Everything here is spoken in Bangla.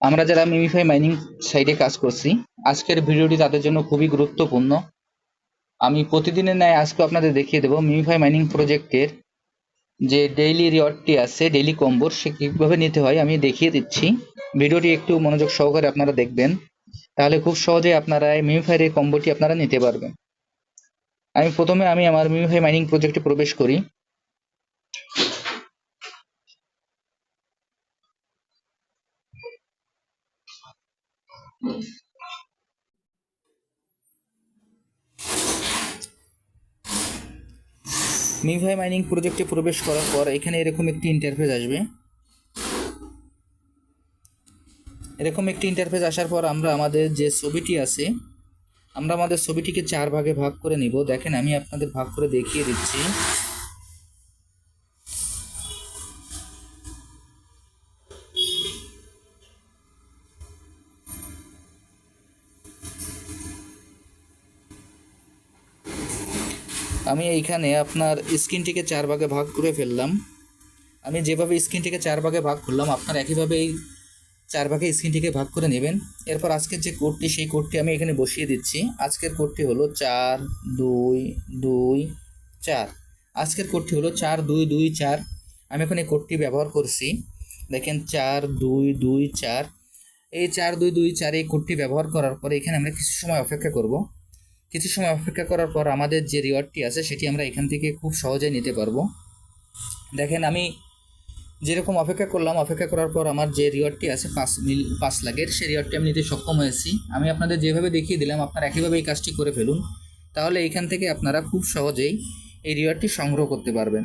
আমরা যারা মিমিফাই মাইনিং সাইটে কাজ করছি, আজকের ভিডিওটি তাদের জন্য খুবই গুরুত্বপূর্ণ। আমি প্রতিদিনের ন্যায় আজকে আপনাদের দেখিয়ে দেবো মিমিফাই মাইনিং প্রজেক্টের যে ডেইলি রিওয়ার্ডটি আছে ডেইলি কম্বোর, সে কীভাবে নিতে হয় আমি দেখিয়ে দিচ্ছি। ভিডিওটি একটু মনোযোগ সহকারে আপনারা দেখবেন, তাহলে খুব সহজে আপনারা এই মিমিফাইয়ের এই কম্বোটি আপনারা নিতে পারবেন। আমি প্রথমে আমি আমার মিমিফাই মাইনিং প্রজেক্টে প্রবেশ করি। মিভাই মাইনিং প্রজেক্টে প্রবেশ করার পর এখানে এরকম একটি ইন্টারফেস আসবে। এরকম একটি ইন্টারফেস আসার পর আমরা আমাদের যে ছবিটি আছে, আমরা আমাদের ছবিটিকে চার ভাগে ভাগ করে নিব। দেখেন আমি আপনাদের ভাগ করে দেখিয়ে দিচ্ছি। আমি এইখানে আপনার স্ক্রিনটিকে চার ভাগে ভাগ করে ফেললাম। আমি যেভাবে স্ক্রিনটিকে চার ভাগে ভাগ করলাম, আপনার একইভাবে এই চার ভাগে স্ক্রিনটিকে ভাগ করে নেবেন। এরপর আজকের যে কোডটি, সেই কোডটি আমি এখানে বসিয়ে দিচ্ছি। আজকের কোডটি হলো চার দুই দুই চার। আজকের কোডটি হলো চার দুই দুই চার। আমি এখন এই কোডটি ব্যবহার করছি। দেখেন, চার দুই দুই চার। এই চার দুই দুই চার এই কোডটি ব্যবহার করার পরে এখানে আমরা কিছু সময় অপেক্ষা করব। কিছু সময় অপেক্ষা করার পর আমাদের যে রিওয়ার্ডটি আছে সেটি আমরা এখান থেকে খুব সহজে নিতে পারব। দেখেন আমি যেরকম অপেক্ষা করলাম, অপেক্ষা করার পর আমার যে রিওয়ার্ডটি আছে পাঁচ মিল, পাঁচ লাখের সেই রিওয়ার্ডটি আমি নিতে সক্ষম হয়েছি। আমি আপনাদের যেভাবে দেখিয়ে দিলাম, আপনারা একইভাবে এই কাজটি করে ফেলুন। তাহলে এখান থেকে আপনারা খুব সহজেই এই রিওয়ার্ডটি সংগ্রহ করতে পারবেন।